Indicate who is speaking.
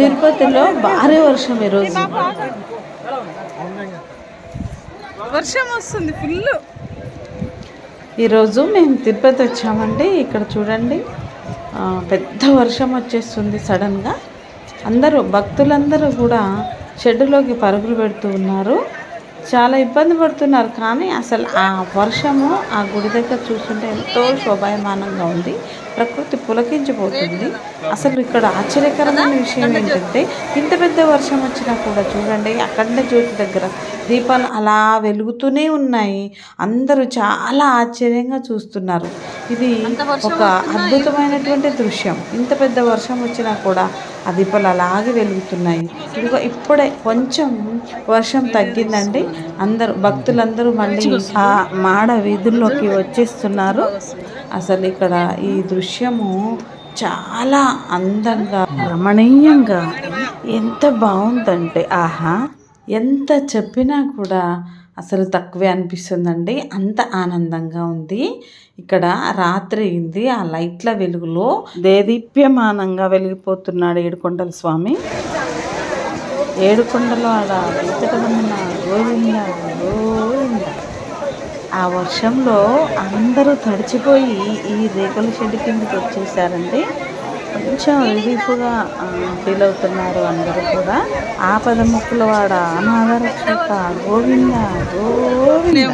Speaker 1: తిరుపతిలో భారీ వర్షం ఈరోజు
Speaker 2: వర్షం వస్తుంది ఫుల్
Speaker 1: ఈరోజు మేము తిరుపతి వచ్చామండి. ఇక్కడ చూడండి. పెద్ద వర్షం వచ్చేస్తుంది సడన్గా. అందరూ భక్తులందరూ కూడా షెడ్డులోకి పరుగులు పెడుతూ ఉన్నారు. చాలా ఇబ్బంది పడుతున్నారు కానీ అసలు ఆ వర్షము ఆ గుడి దగ్గర చూస్తుంటే ఎంతో శోభాయమానంగా ఉంది. ప్రకృతి పులకించిపోతుంది. అసలు ఇక్కడ ఆశ్చర్యకరమైన విషయం ఏంటంటే ఇంత పెద్ద వర్షం వచ్చినా కూడా చూడండి అఖండ జ్యోతి దగ్గర దీపాలు అలా వెలుగుతూనే ఉన్నాయి. అందరూ చాలా ఆశ్చర్యంగా చూస్తున్నారు. ఇది ఒక అద్భుతమైనటువంటి దృశ్యం. ఇంత పెద్ద వర్షం వచ్చినా కూడా ఆ దీపాలు అలాగే వెలుగుతున్నాయి. ఇదిగో ఇప్పుడే కొంచెం వర్షం తగ్గిందండి. అందరూ భక్తులందరూ మళ్ళీ ఆ మాడ వీధుల్లోకి వచ్చేస్తున్నారు. అసలు ఇక్కడ ఈ దృశ్యము చాలా అందంగా రమణీయంగా ఎంత బాగుందంటే ఆహా! ఎంత చెప్పినా కూడా అసలు తక్కువే అనిపిస్తుందండి. అంత ఆనందంగా ఉంది. ఇక్కడ రాత్రి అయింది. ఆ లైట్ల వెలుగులో దేదీప్యమానంగా వెలిగిపోతున్నాడు ఏడుకొండల స్వామి. ఏడుకొండలో ఆడ వెతకమన్న గోవింద గోవింద. ఆ వర్షంలో అందరూ తడిచిపోయి ఈ రేకుల షెడ్ కిందకి వచ్చేసారండి. కొంచెం రిలీఫ్గా ఫీల్ అవుతున్నారు అందరూ కూడా. ఆపద ముక్కుల వాడ అనాథ గోవింద గోవింద.